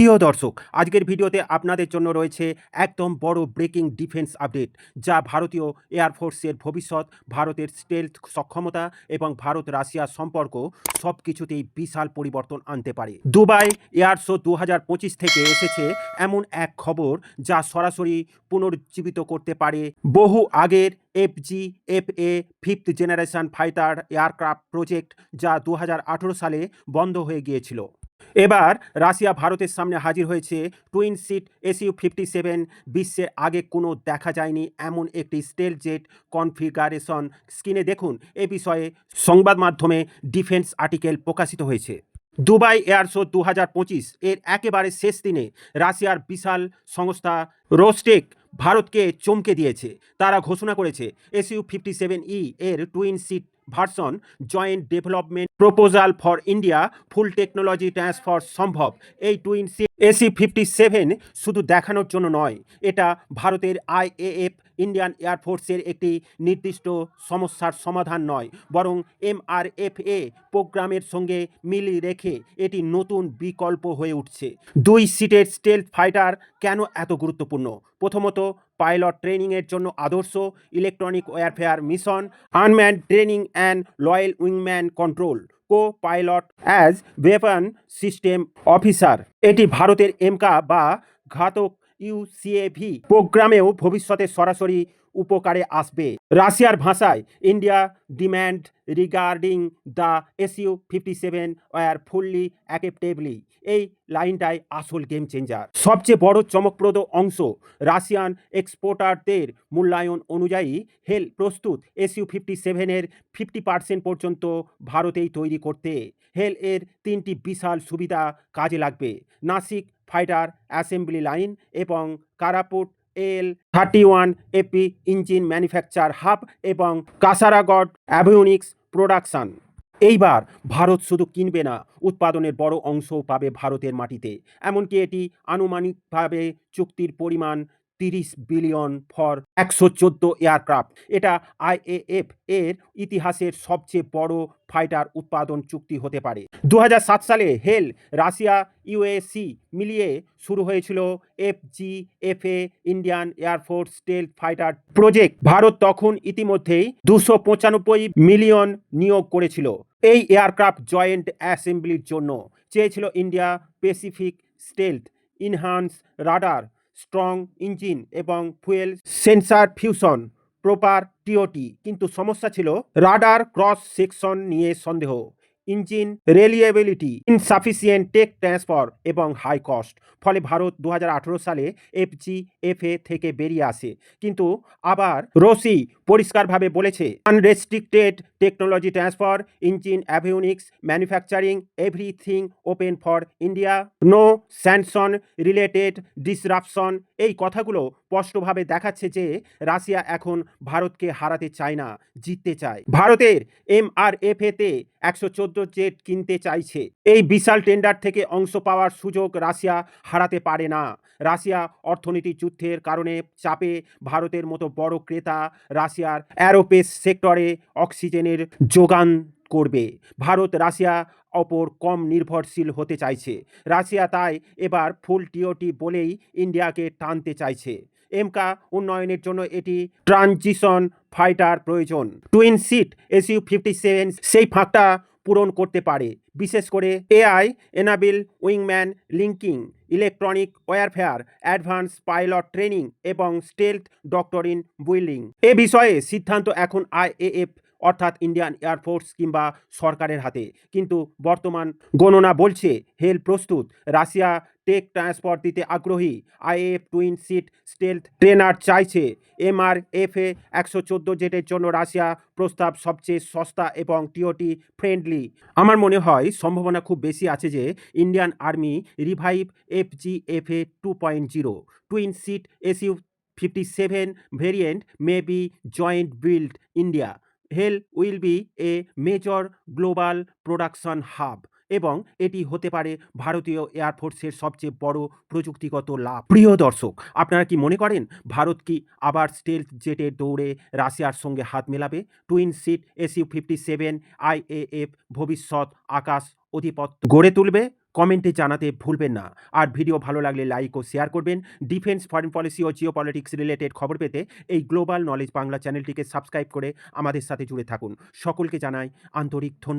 প্রিয় দর্শক আজকের ভিডিওতে আপনাদের জন্য রয়েছে একদম বড় ব্রেকিং ডিফেন্স আপডেট যা ভারতীয় এয়ারফোর্সের ভবিষ্যৎ ভারতের স্টেলথ সক্ষমতা এবং ভারত রাশিয়া সম্পর্ক সব কিছুতেই বিশাল পরিবর্তন আনতে পারে দুবাই এয়ার শো দু থেকে এসেছে এমন এক খবর যা সরাসরি পুনরুজ্জীবিত করতে পারে বহু আগের F G F A fifth generation fighter aircraft project যা দু সালে বন্ধ হয়ে গিয়েছিল এবার রাশিয়া ভারতের সামনে হাজির হয়েছে twin seat SU fifty seven বিশ্বে আগে কোনো দেখা যায়নি এমন একটি স্টেল জেট কনফিগারেশন স্ক্রিনে দেখুন এ বিষয়ে সংবাদ মাধ্যমে ডিফেন্স আর্টিকেল প্রকাশিত হয়েছে দুবাই এয়ার শো দু এর একেবারে শেষ দিনে রাশিয়ার বিশাল সংস্থা রোস্টেক ভারতকে চমকে দিয়েছে তারা ঘোষণা করেছে এসইউ ফিফটি সেভেন ই এর twin seat version joint development proposal for India full technology transfer সম্ভব এই টুইন এসি ফিফটি সেভেন শুধু দেখানোর জন্য নয় এটা ভারতের আইএএফ ইন্ডিয়ান এয়ারফোর্সের একটি নির্দিষ্ট সমস্যার সমাধান নয় বরং এমআরএফএ প্রোগ্রামের সঙ্গে মিলি রেখে এটি নতুন বিকল্প হয়ে উঠছে দুই সিটের স্টেল ফাইটার কেন এত গুরুত্বপূর্ণ প্রথমত পাইলট ট্রেনিংয়ের জন্য আদর্শ electronic warfare mission unmanned training and loyal উইংম্যান control co pilot as weapon system officer এটি ভারতের এমকা বা ঘাতক ইউসিএভি প্রোগ্রামেও ভবিষ্যতে সরাসরি উপকারে আসবে রাশিয়ার ভাষায় India demand regarding the SU fifty seven were fully acceptably এই লাইনটাই আসল গেম চেঞ্জার সবচেয়ে বড় চমকপ্রদ অংশ রাশিয়ান এক্সপোর্টারদের মূল্যায়ন অনুযায়ী হেল প্রস্তুত এসইউ ফিফটি সেভেনের ফিফটি পার্সেন্ট পর্যন্ত ভারতেই তৈরি করতে হেল এর তিনটি বিশাল সুবিধা কাজে লাগবে নাসিক ফাইটার অ্যাসেম্বলি লাইন এবং Koraput L thirty one AP engine manufacture hub এবং কাসারাগড অ্যাভিউনিক্স প্রোডাকশান এইবার ভারত শুধু কিনবে না উৎপাদনের বড় অংশও পাবে ভারতের মাটিতে এমনকি এটি আনুমানিকভাবে চুক্তির পরিমাণ তিরিশ বিলিয়ন ফর একশো চোদ্দো এয়ারক্রাফট এটা আইএএফ এর ইতিহাসের সবচেয়ে বড় ফাইটার উৎপাদন চুক্তি হতে পারে দু সালে হেল রাশিয়া ইউএসি মিলিয়ে শুরু হয়েছিল F G F A Indian air force stealth fighter project Bharat তখন ইতিমধ্যেই দুশো পঁচানব্বই মিলিয়ন নিয়োগ করেছিল এই এয়ারক্রাফট জয়েন্ট অ্যাসেম্বলির জন্য চেয়েছিল India Pacific stealth enhance radar strong engine এবং fuel sensor fusion proper TOT কিন্তু সমস্যা ছিল রাডার ক্রস সেকশন নিয়ে সন্দেহ engine reliability insufficient tech transfer এবং হাই কস্ট ফলে ভারত দু সালে এফজি এফএ থেকে বেরিয়ে আসে কিন্তু আবার রোসি পরিষ্কারভাবে বলেছে unrestricted technology transfer engine avionics manufacturing everything open for India no sanction related disruption এই কথাগুলো স্পষ্টভাবে দেখাচ্ছে যে রাশিয়া এখন ভারতকে হারাতে চায় না জিততে চায় ভারতের এম আর এফ এতে একশো চোদ্দো জেট কিনতে চাইছে এই বিশাল টেন্ডার থেকে অংশ পাওয়ার সুযোগ রাশিয়া হারাতে পারে না রাশিয়া অর্থনীতি যুদ্ধের কারণে চাপে ভারতের মতো বড় ক্রেতা রাশিয়ার অ্যারোপেস সেক্টরে অক্সিজেনের যোগান করবে ভারত রাশিয়া অপর কম নির্ভরশীল হতে চাইছে রাশিয়া তাই এবার ফুল টিওটি বলেই ইন্ডিয়াকে টানতে চাইছে এমকা উন্নয়নের জন্য এটি ট্রানজিশন ফাইটার প্রয়োজন twin seat SU fifty seven সেই ফাঁকটা পূরণ করতে পারে বিশেষ করে AI এনাবিল উইংম্যান linking electronic warfare advance pilot training এবং স্টেলথ ডক্টরিন বুইলিং এ বিষয়ে সিদ্ধান্ত এখন আইএএফ অর্থাৎ ইন্ডিয়ান এয়ারফোর্স কিংবা সরকারের হাতে কিন্তু বর্তমান গণনা বলছে হেল প্রস্তুত রাশিয়া টেক ট্রান্সফার দিতে আগ্রহী IAF twin seat stealth trainer চাইছে এমআর এফ এ একশো চোদ্দো জেটের জন্য রাশিয়া প্রস্তাব সবচেয়ে সস্তা এবং টিওটি ফ্রেন্ডলি আমার মনে হয় সম্ভাবনা খুব বেশি আছে যে Indian army revive F G F A two point zero twin seat SU fifty seven variant may be joint build India Hell will be a major global production hub এবং এটি হতে পারে ভারতীয় এয়ারফোর্সের সবচেয়ে বড় প্রযুক্তিগত লাভ প্রিয় দর্শক আপনারা কি মনে করেন ভারত কি আবার স্টেল জেটে দৌড়ে রাশিয়ার সঙ্গে হাত মেলাবে twin seat SU fifty seven IAF ভবিষ্যৎ আকাশ অধিপত্য গড়ে তুলবে কমেন্টে জানাতে ভুলবেন না আর ভিডিও ভালো লাগলে লাইক ও শেয়ার করবেন ডিফেন্স ফরেন পলিসি ও জিও পলিটিক্স রিলেটেড খবর পেতে এই গ্লোবাল নলেজ বাংলা চ্যানেলটিকে সাবস্ক্রাইব করে আমাদের সাথে জুড়ে থাকুন সকলকে জানাই আন্তরিক ধন্যবাদ